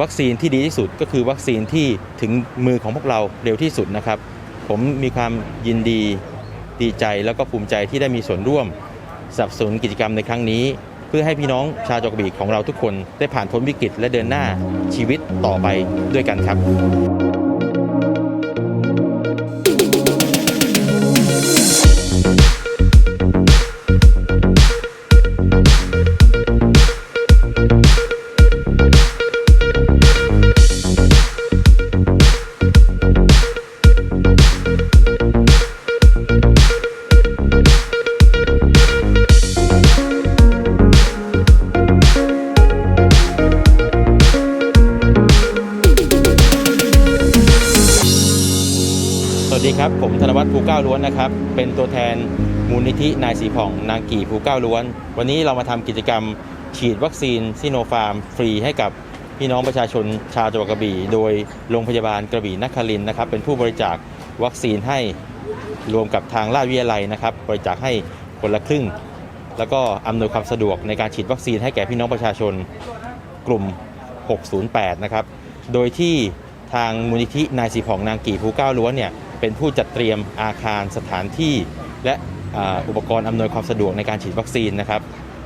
วัคซีนที่ดีที่สุดก็คือวัคซีนที่ถึงมือของพวกเราเร็วที่สุดนะครับ ผมมีความยินดีดีใจแล้วก็ภูมิใจที่ได้มีส่วนร่วมสนับสนุนกิจกรรมในครั้งนี้ เพื่อให้พี่น้องชาวจักรบีของเราทุกคนได้ผ่านพ้นวิกฤตและเดินหน้าชีวิตต่อไปด้วยกันครับ ครับ ผมธนวัฒน์ภูเก้าล้วนนะครับ เป็นตัวแทนมูลนิธินายสีผ่อง นางกี่ภูเก้าล้วน วันนี้เรามาทำกิจกรรมฉีดวัคซีนซิโนฟาร์ม ฟรีให้กับพี่น้องประชาชนชาวจังหวัดกระบี่ โดยโรงพยาบาลกระบี่นครินนะครับ เป็นผู้บริจาควัคซีนให้รวมกับทางราชวิทยาลัยนะครับ บริจาคให้คนละครึ่ง แล้วก็อำนวยความสะดวกในการฉีดวัคซีนให้แก่พี่น้องประชาชนกลุ่ม 608 นะครับ โดยที่ ทางมูลนิธินายสีผ่องนางกี่ภูเก้าล้วนเนี่ยเป็นผู้จัดเตรียมอาคารสถานที่และอุปกรณ์อำนวยความสะดวกในการฉีดวัคซีนนะครับ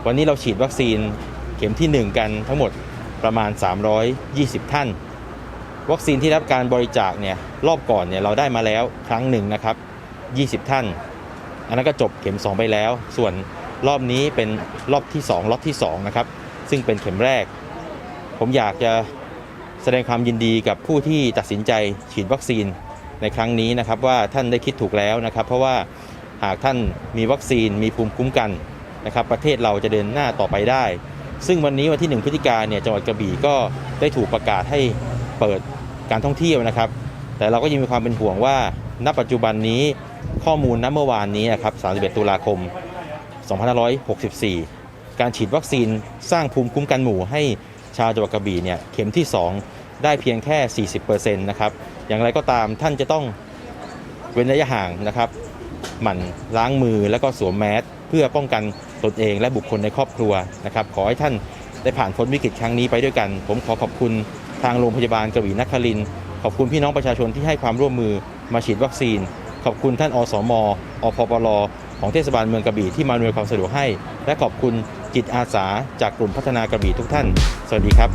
วันนี้เราฉีดวัคซีนเข็มที่ 1 กันทั้งหมดประมาณ 320 ท่าน วัคซีนที่รับการบริจาคเนี่ยรอบก่อนเนี่ยเราได้มาแล้วครั้งหนึ่งนะครับ 20 ท่าน อันนั้นก็จบเข็ม 2 ไปแล้ว ส่วนรอบนี้เป็นรอบที่2รอบที่2นะครับซึ่งเป็นเข็มแรก ผมอยากจะ แสดงความยินดีกับผู้ที่ตัดสินใจฉีดวัคซีนในครั้งนี้นะครับว่าท่านได้คิดถูกแล้วนะครับ เพราะว่าหากท่านมีวัคซีนมีภูมิคุ้มกันนะครับ ประเทศเราจะเดินหน้าต่อไปได้ ซึ่งวันนี้วันที่ 1 พฤศจิกาเนี่ยจังหวัดกระบี่ก็ได้ถูกประกาศให้เปิดการท่องเที่ยวนะครับ แต่เราก็ยังมีความเป็นห่วงว่าณปัจจุบันนี้ข้อมูลณเมื่อวานนี้นะครับ 31 ตุลาคม 2564 การฉีดวัคซีนสร้างภูมิคุ้มกันหมู่ให้ ชาวจังหวัดกระบี่เนี่ยเข็มที่ 2 ได้เพียงแค่ 40%นะครับอย่างไรก็ตามท่านจะต้องเว้นระยะห่างนะครับ หมั่นล้างมือแล้วก็สวมแมสเพื่อป้องกันตนเองและบุคคลในครอบครัวนะครับ ขอให้ท่านได้ผ่านพ้นวิกฤตครั้งนี้ไปด้วยกัน ผมขอขอบคุณทางโรงพยาบาลกระบี่นครินขอบคุณพี่น้องประชาชนที่ให้ความร่วมมือมาฉีดวัคซีน ขอบคุณท่านอสมอพปลของเทศบาลเมืองกระบี่ที่มาอำนวยความสะดวกให้ และขอบคุณ จิตอาสาจากกลุ่มพัฒนากระบี่ทุกท่าน สวัสดีครับ